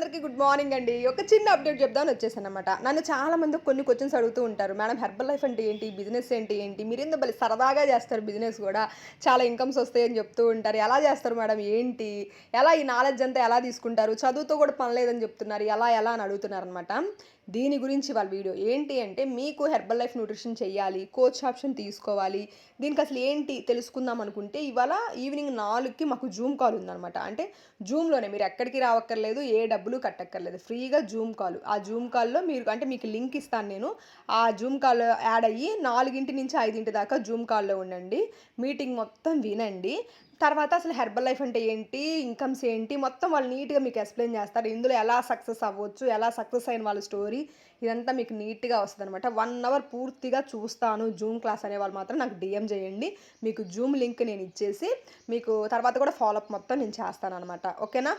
అందరికీ good morning అండి. ఒక చిన్న అప్డేట్ చెప్దామని వచ్చేసాను అనమాట నన్ను చాలా మంది కొన్ని క్వశ్చన్స్ అడుగుతూ ఉంటారు. మేడం హెర్బల్ లైఫ్ అంటే ఏంటి? బిజినెస్ ఏంటి ఏంటి? మీరు ఎందుకు బలి సరదాగా చేస్తారు బిజినెస్ కూడా. చాలా ఇన్కమ్స్ వస్తాయని చెప్తూ ఉంటారు. ఎలా చేస్తారు మేడం? ఏంటి? ఎలా ఈ నాలెడ్జ్ అంతా ఎలా తీసుకుంటారు? చదువుతో కూడా పని లేదని చెప్తున్నారు. ఎలా ఎలా అని అడుగుతున్నారు అనమాట దీని గురించి వాళ్ళ వీడియో ఏంటి అంటే మీకు హెర్బల్ లైఫ్ న్యూట్రిషన్ చేయాలి కోచ్ ఆప్షన్ తీసుకోవాలి. దీనికి అసలు ఏంటి తెలుసుకుందాం అనుకుంటే ఇవాళ ఈవినింగ్ నాలుగుకి మాకు జూమ్ కాల్ ఉందన్నమాట. అంటే జూమ్లోనే మీరు ఎక్కడికి రావక్కర్లేదు ఏ డబ్బులు కట్టక్కర్లేదు. ఫ్రీగా జూమ్ కాల్. ఆ జూమ్ కాల్లో మీరు అంటే మీకు లింక్ ఇస్తాను నేను. ఆ జూమ్ కాల్ యాడ్ అయ్యి నాలుగింటి నుంచి ఐదింటి దాకా జూమ్ కాల్లో ఉండండి. మీటింగ్ మొత్తం వినండి. తర్వాత అసలు హెర్బల్ లైఫ్ అంటే ఏంటి? ఇన్కమ్స్ ఏంటి? మొత్తం వాళ్ళు నీట్గా మీకు ఎక్స్ప్లెయిన్ చేస్తారు. ఇందులో ఎలా సక్సెస్ అవ్వచ్చు? ఎలా సక్సెస్ అయిన వాళ్ళ స్టోరీ? ఇదంతా మీకు నీట్గా వస్తుంది అనమాట వన్ అవర్ పూర్తిగా చూస్తాను. జూమ్ క్లాస్ అనే వాళ్ళు మాత్రం నాకు డిఎం చేయండి. మీకు జూమ్ లింక్ నేను ఇచ్చేసి మీకు తర్వాత కూడా ఫాలోఅప్ మొత్తం నేను చేస్తాను అనమాట ఓకేనా?